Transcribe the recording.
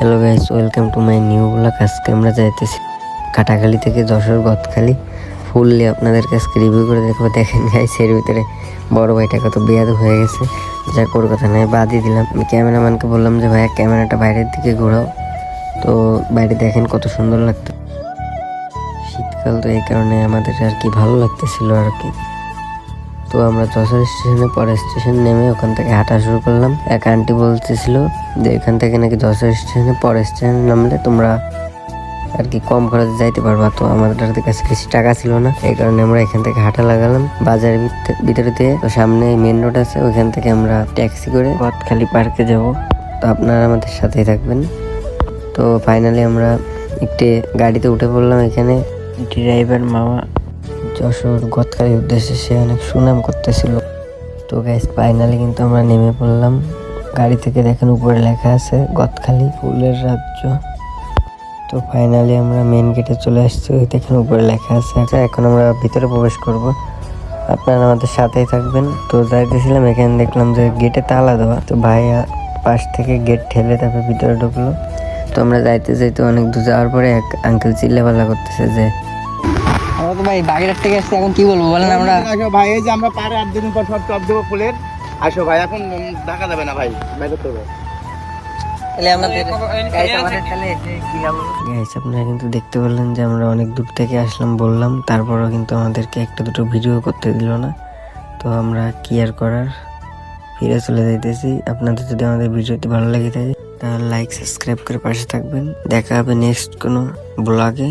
Hello guys welcome to my new blog আজকে আমরা যাইতেছি কাটাখালি থেকে যশোর গদখালি। ফুললি আপনাদের কাছে রিভিউ করে দেখব। দেখেন গাইস এর ভিতরে বড় ভাইটা কত বেয়াদ হয়ে গেছে। যা কোর কথা নয়, বাদই দিলাম। আমি ক্যামেরাম্যানকে বললাম যে, ভাইয়া, ক্যামেরাটা বাইরের দিকে ঘোরাও। তো বাইরে দেখেন কত সুন্দর লাগতো। শীতকাল তো এই কারণে আমাদের আর কি ভালো লাগতেছিল আর কি। তো আমরা যশোর স্টেশনে পরে স্টেশন নেমে ওখান থেকে হাঁটা শুরু করলাম। এক আন্টি বলতেছিল যে এখান থেকে নাকি যশোর স্টেশনে পরে স্টেশনে নামলে তোমরা আর কি কম খরচে যাইতে পারবা। তো আমাদের কাছে বেশি টাকা ছিল না, এই কারণে আমরা এখান থেকে হাঁটা লাগালাম। বাজারের ভিতর- দিয়ে তো সামনে মেন রোড আছে, ওইখান থেকে আমরা ট্যাক্সি করে গদখালি পার্কে যাব। তো আপনারা আমাদের সাথেই থাকবেন। তো ফাইনালি আমরা একটি গাড়িতে উঠে পড়লাম এখানে। ড্রাইভার মামা যশোর গতকালের উদ্দেশ্যে সে অনেক সুনাম করতেছিল। তো গ্যাস ফাইনালি কিন্তু আমরা নেমে পড়লাম। গাড়ি থেকে দেখেন উপরে লেখা আছে গতখালি ফুলের রাজ্য। তো ফাইনালি আমরা মেন গেটে চলে আসছি দেখেন উপরে লেখা আছে। এখন আমরা ভিতরে প্রবেশ করব। আপনারা আমাদের সাথেই থাকবেন। তো যাইতেছিলাম, এখানে দেখলাম যে গেটে তালা দেওয়া। তো ভাইয়া পাশ থেকে গেট ঠেলে তারপর ভিতরে ঢুকলো। তো আমরা যাইতে যাইতে অনেক দূর যাওয়ার পরে এক আঙ্কেল চিল্লাপাল্লা করতেছে যে আমরা তো ভাই বাগেরহাট থেকে আসছি এখন কি বলব বলেন আমরা? আসো ভাই এই যে আমরা পারে আট দিন পর সব টপ দেবো ফুলের। আসো ভাই এখন ঢাকা যাবে না ভাই বাইরে আপনারা কিন্তু দেখতে পেলেন যে আমরা অনেক দূর থেকে আসলাম বললাম তারপরও কিন্তু আমাদেরকে একটা দুটো ভিডিও করতে দিল না। তো আমরা কি আর করার ফিরে চলে যাইতেছি। আপনাদের যদি আমাদের ভিডিওটি ভালো লেগে থাকে তাহলে লাইক সাবস্ক্রাইব করে পাশে থাকবেন। দেখা হবে নেক্সট কোনো ব্লগে